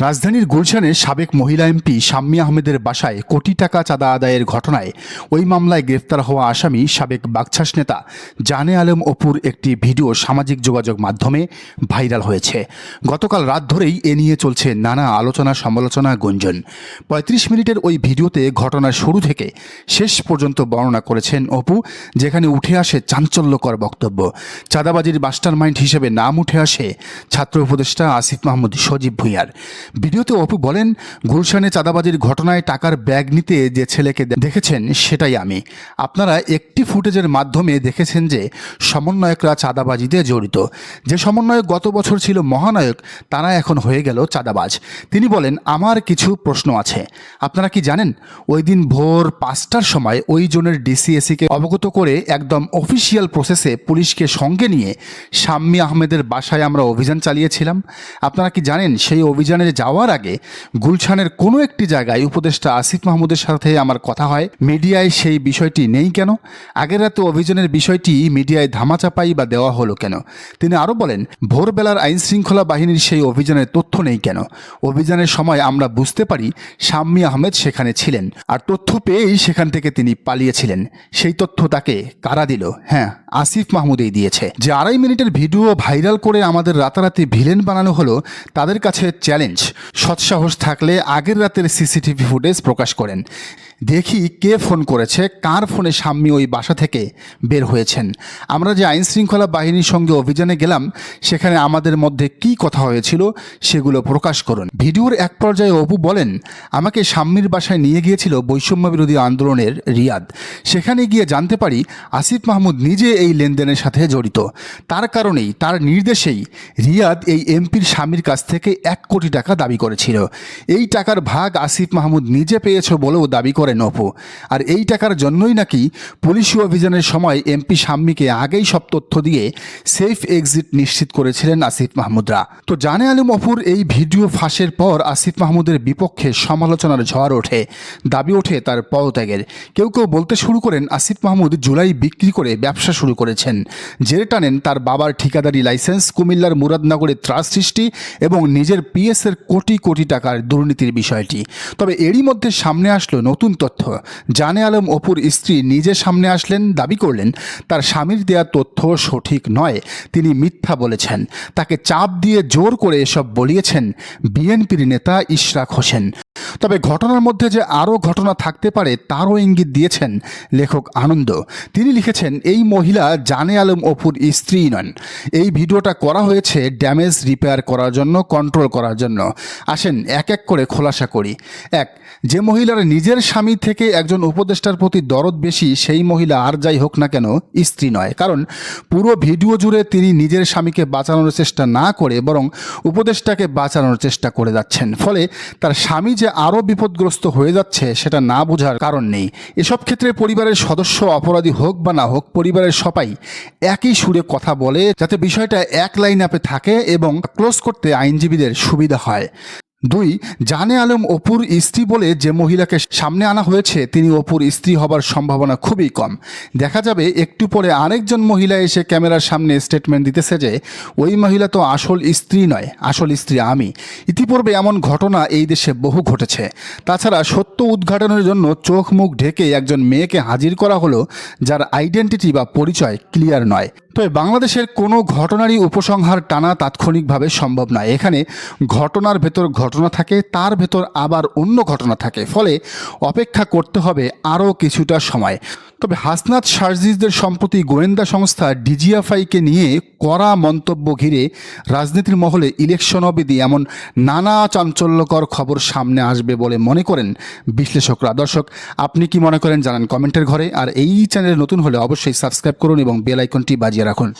রাজধানীর গুলশানে সাবেক মহিলা এমপি শাম্মী আহমেদের বাসায় কোটি টাকা চাঁদা আদায়ের ঘটনায় ওই মামলায় গ্রেফতার হওয়া আসামি সাবেক বাকছাস নেতা জানে আলম অপুর একটি ভিডিও সামাজিক যোগাযোগ মাধ্যমে ভাইরাল হয়েছে। গতকাল রাত ধরেই এ নিয়ে চলছে নানা আলোচনা সমালোচনা গুঞ্জন। পঁয়ত্রিশ মিনিটের ওই ভিডিওতে ঘটনার শুরু থেকে শেষ পর্যন্ত বর্ণনা করেছেন অপু, যেখানে উঠে আসে চাঞ্চল্যকর বক্তব্য। চাঁদাবাজির মাস্টার মাইন্ড হিসেবে নাম উঠে আসে ছাত্র উপদেষ্টা আসিফ মাহমুদ সজীব ভুঁইয়ার। ভিডিওতে অপু বলেন, গুলশানে চাঁদাবাজির ঘটনায় টাকার ব্যাগ নিতে যে ছেলেকে দেখেছেন, সেটাই আমি। আপনারা একটি ফুটেজের মাধ্যমে দেখেছেন যে সমন্বয়করা চাঁদাবাজিতে জড়িত। যে সমন্বয়ক গত বছর ছিল মহানায়ক, তারা এখন হয়ে গেল চাঁদাবাজ। তিনি বলেন, আমার কিছু প্রশ্ন আছে। আপনারা কি জানেন, ওই দিন ভোর পাঁচটার সময় ওই জোনের ডিসিএসিকে অবগত করে একদম অফিসিয়াল প্রসেসে পুলিশকে সঙ্গে নিয়ে শাম্মী আহমেদের বাসায় আমরা অভিযান চালিয়েছিলাম। আপনারা কি জানেন, সেই অভিযানে যাওয়ার আগে গুলশানের কোনো একটি জায়গায় উপদেষ্টা আসিফ মাহমুদের সাথে আমার কথা হয়। মিডিয়ায় সেই বিষয়টি নেই কেন? আগের রাতে অভিযানের বিষয়টি মিডিয়ায় ধামাচাপাই বা দেওয়া হলো কেন? তিনি আরও বলেন, ভোরবেলার আইন শৃঙ্খলা বাহিনীর সেই অভিযানের তথ্য নেই কেন? অভিযানের সময় আমরা বুঝতে পারি শাম্মী আহমেদ সেখানে ছিলেন আর তথ্য পেয়েই সেখান থেকে তিনি পালিয়েছিলেন। সেই তথ্য তাকে কারা দিল? হ্যাঁ আসিফ মাহমুদেই দিয়েছে। যে আড়াই মিনিটের ভিডিও ভাইরাল করে আমাদের রাতারাতি ভিলেন বানানো হলো, তাদের কাছে চ্যালেঞ্জ সৎসাহস থাকলে আগের রাতের সিসিটিভি ফুটেজ প্রকাশ করেন। দেখি কে ফোন করেছে, কার ফোনে সাম্মি ওই বাসা থেকে বের হয়েছেন। আমরা যে আইন শৃঙ্খলা বাহিনীর সঙ্গে অভিযানে গেলাম, সেখানে আমাদের মধ্যে কি কথা হয়েছিল সেগুলো প্রকাশ করুন। ভিডিওর এক পর্যায়ে অপু বলেন, আমাকে সাম্মির বাসায় নিয়ে গিয়েছিল বৈষম্য বিরোধী আন্দোলনের রিয়াদ। সেখানে গিয়ে জানতে পারি আসিফ মাহমুদ নিজে এই লেনদেনের সাথে জড়িত। তার কারণেই, তার নির্দেশেই রিয়াদ এই এমপির স্বামীর কাছ থেকে এক কোটি টাকা দাবি করেছিল। এই টাকার ভাগ আসিফ মাহমুদ নিজে পেয়েছ বলেও দাবি করেন অপু। আর এই টাকার জন্যই নাকি পুলিশি অভিযানের সময় এমপি শাম্মীকে আগেই সব তথ্য দিয়ে সেফ এক্সিট নিশ্চিত করেছিলেন আসিফ মাহমুদরা। তো জানে আলম অপুর এই ভিডিও ফাঁসের পর আসিফ মাহমুদের বিপক্ষে সমালোচনার ঝড় ওঠে, দাবি ওঠে তার পদত্যাগের। কেউ কেউ বলতে শুরু করেন আসিফ মাহমুদ জুলাই বিক্রি করে ব্যবসা শুরু করেছেন। জেরে টানেন তার বাবার ঠিকাদারি লাইসেন্স কুমিল্লার মুরাদনগরে ত্রাস সৃষ্টি এবং নিজের পিএসের কোটি কোটি টাকার দুর্নীতির বিষয়টি। তবে এরই মধ্যে সামনে আসলো নতুন তথ্য। জানে আলম অপুর স্ত্রী নিজে সামনে আসলেন, দাবি করলেন, তার স্বামীর দেয়া তথ্য সঠিক নয়। তিনি মিথ্যা বলেছেন। তাকে চাপ দিয়ে জোর করে এসব বলিয়েছেন বিএনপির নেতা ইশরাক হোসেন। তবে ঘটনার মধ্যে যে আরও ঘটনা থাকতে পারে তারও ইঙ্গিত দিয়েছেন লেখক আনন্দ। তিনি লিখেছেন, এই মহিলা জানে আলম অপুর স্ত্রী নন। এই ভিডিওটা করা হয়েছে ড্যামেজ রিপেয়ার করার জন্য, কন্ট্রোল করার জন্য। আসেন, এক এক করে খোলাসা করি। এক, যে মহিলার নিজের স্বামী থেকে একজন উপদেষ্টার প্রতি দরদ বেশি, সেই মহিলা আর যাই হোক না কেন স্ত্রী নয়। কারণ পুরো ভিডিও জুড়ে তিনি নিজের স্বামীকে বাঁচানোর চেষ্টা না করে, বরং উপদেষ্টাকে বাঁচানোর চেষ্টা করে যাচ্ছেন। ফলে তার স্বামী যে আরও বিপদগ্রস্ত হয়ে যাচ্ছে সেটা না বোঝার কারণ নেই। এসব ক্ষেত্রে পরিবারের সদস্য অপরাধী হোক বা না হোক, পরিবারের সবাই একই সুরে কথা বলে, যাতে বিষয়টা এক লাইন আপে থাকে এবং ক্লোজ করতে আইনজীবীদের সুবিধা হয়। দুই, জানে আলম অপুর স্ত্রী বলে যে মহিলাকে সামনে আনা হয়েছে, তিনি অপুর স্ত্রী হবার সম্ভাবনা খুবই কম। দেখা যাবে একটু পরে আরেকজন মহিলা এসে ক্যামেরার সামনে স্টেটমেন্ট দিতেছে যে, ওই মহিলা তো আসল স্ত্রী নয়, আসল স্ত্রী আমি। ইতিপূর্বে এমন ঘটনা এই দেশে বহু ঘটেছে। তাছাড়া সত্য উদ্ঘাটনের জন্য চোখ মুখ ঢেকে একজন মেয়েকে হাজির করা হলো, যার আইডেন্টিটি বা পরিচয় ক্লিয়ার নয়। তবে বাংলাদেশের কোনো ঘটনারই উপসংহার টানা তাৎক্ষণিকভাবে সম্ভব নয়। এখানে ঘটনার ভেতর ঘটনা থাকে, তার ভেতর আবার অন্য ঘটনা থাকে। ফলে অপেক্ষা করতে হবে আরও কিছুটা সময়। তবে হাসনাত শারজিজদের সম্প্রতি গোয়েন্দা সংস্থা ডিজিএফআইকে নিয়ে কড়া মন্তব্য ঘিরে রাজনীতির মহলে ইলেকশন অবধি এমন নানা চাঞ্চল্যকর খবর সামনে আসবে বলে মনে করেন বিশ্লেষকরা। দর্শক, আপনি কি মনে করেন জানান কমেন্টের ঘরে। আর এই চ্যানেলে নতুন হলে অবশ্যই সাবস্ক্রাইব করুন এবং বেল আইকনটি বাজিয়ে রাখুন।